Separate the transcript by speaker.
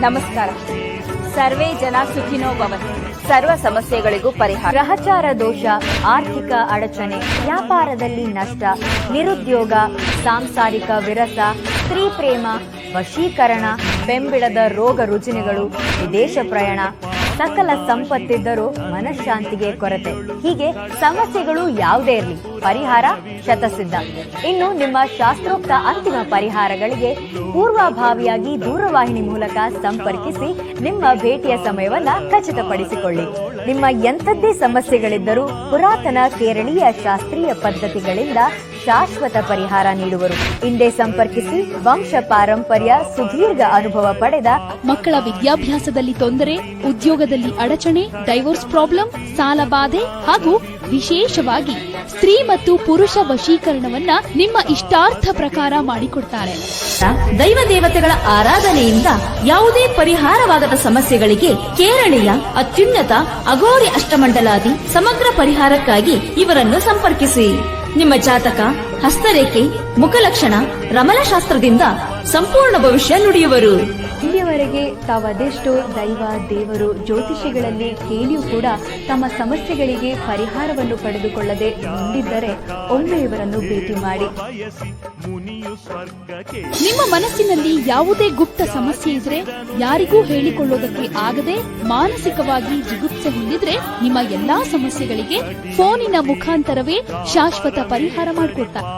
Speaker 1: ನಮಸ್ಕಾರ. ಸರ್ವೇ ಜನ ಸುಖಿನೋ ಸರ್ವ ಸಮಸ್ಯೆಗಳಿಗೂ ಪರಿಹಾರ. ಗ್ರಹಚಾರ ದೋಷ, ಆರ್ಥಿಕ ಅಡಚಣೆ, ವ್ಯಾಪಾರದಲ್ಲಿ ನಷ್ಟ, ನಿರುದ್ಯೋಗ, ಸಾಂಸಾರಿಕ ವಿರಸ, ಸ್ತ್ರೀ ಪ್ರೇಮ, ವಶೀಕರಣ, ಬೆಂಬಿಡದ ರೋಗ ರುಜಿನಗಳು, ವಿದೇಶ ಪ್ರಯಾಣ ಸಕಲ ಸಂಪತ್ತಿದ್ದರೂ ಮನಃಶಾಂತಿಗೆ ಕೊರತೆ. ಹೀಗೆ ಸಮಸ್ಯೆಗಳು ಯಾವುದೇ ಇರಲಿ, ಪರಿಹಾರ ಶತಸಿದ್ಧ. ಇನ್ನು ನಿಮ್ಮ ಶಾಸ್ತ್ರೋಕ್ತ ಅಂತಿಮ ಪರಿಹಾರಗಳಿಗೆ ಪೂರ್ವಭಾವಿಯಾಗಿ ದೂರವಾಹಿನಿ ಮೂಲಕ ಸಂಪರ್ಕಿಸಿ ನಿಮ್ಮ ಭೇಟಿಯ ಸಮಯವನ್ನ ಖಚಿತಪಡಿಸಿಕೊಳ್ಳಿ. ನಿಮ್ಮ ಎಂಥದ್ದೇ ಸಮಸ್ಯೆಗಳಿದ್ದರೂ ಪುರಾತನ ಕೇರಳೀಯ ಶಾಸ್ತ್ರೀಯ ಪದ್ಧತಿಗಳಿಂದ ಶಾಶ್ವತ ಪರಿಹಾರ ನೀಡುವರು. ಇಂದೇ ಸಂಪರ್ಕಿಸಿ ವಂಶ ಪಾರಂಪರ್ಯ ಸುದೀರ್ಘ ಅನುಭವ ಪಡೆದ
Speaker 2: ಮಕ್ಕಳ ವಿದ್ಯಾಭ್ಯಾಸದಲ್ಲಿ ತೊಂದರೆ ಉದ್ಯೋಗದಲ್ಲಿ ಅಡಚಣೆ ಡೈವೋರ್ಸ್ ಪ್ರಾಬ್ಲಮ್ ಸಾಲ ಬಾಧೆ ಹಾಗೂ ವಿಶೇಷವಾಗಿ ಸ್ತ್ರೀ ಮತ್ತು ಪುರುಷ ವಶೀಕರಣವನ್ನ ನಿಮ್ಮ ಇಷ್ಟಾರ್ಥ ಪ್ರಕಾರ ಮಾಡಿಕೊಡ್ತಾರೆ.
Speaker 3: ದೈವ ದೇವತೆಗಳ ಆರಾಧನೆಯಿಂದ ಯಾವುದೇ ಪರಿಹಾರವಾಗದ ಸಮಸ್ಯೆಗಳಿಗೆ ಕೇರಳೀಯ ಅತ್ಯುನ್ನತ ಅಘೋರಿ ಅಷ್ಟಮಂಡಲಾದಿ ಸಮಗ್ರ ಪರಿಹಾರಕ್ಕಾಗಿ ಇವರನ್ನು ಸಂಪರ್ಕಿಸಿ. ನಿಮ್ಮ ಜಾತಕ ಹಸ್ತರೇಖೆ ಮುಖಲಕ್ಷಣ ರಮಲಶಾಸ್ತ್ರದಿಂದ ಸಂಪೂರ್ಣ ಭವಿಷ್ಯ ನುಡಿಯುವರು.
Speaker 1: ಇಲ್ಲಿಯವರೆಗೆ ತಾವದೆಷ್ಟೋ ದೈವ ದೇವರು ಜ್ಯೋತಿಷಿಗಳಲ್ಲಿ ಕೇಳಿಯೂ ಕೂಡ ತಮ್ಮ ಸಮಸ್ಯೆಗಳಿಗೆ ಪರಿಹಾರವನ್ನು ಪಡೆದುಕೊಳ್ಳದೆ ಮುಂದಿದ್ದರೆ ಒಮ್ಮೆ ಇವರನ್ನು ಭೇಟಿ ಮಾಡಿ.
Speaker 2: ನಿಮ್ಮ ಮನಸ್ಸಿನಲ್ಲಿ ಯಾವುದೇ ಗುಪ್ತ ಸಮಸ್ಯೆ ಇದ್ರೆ, ಯಾರಿಗೂ ಹೇಳಿಕೊಳ್ಳೋದಕ್ಕೆ ಆಗದೆ ಮಾನಸಿಕವಾಗಿ ಜಿಗುಪ್ಸೆ ಹೊಂದಿದ್ರೆ ನಿಮ್ಮ ಎಲ್ಲಾ ಸಮಸ್ಯೆಗಳಿಗೆ ಫೋನಿನ ಮುಖಾಂತರವೇ ಶಾಶ್ವತ ಪರಿಹಾರ ಮಾಡಿಕೊಡ್ತಾರೆ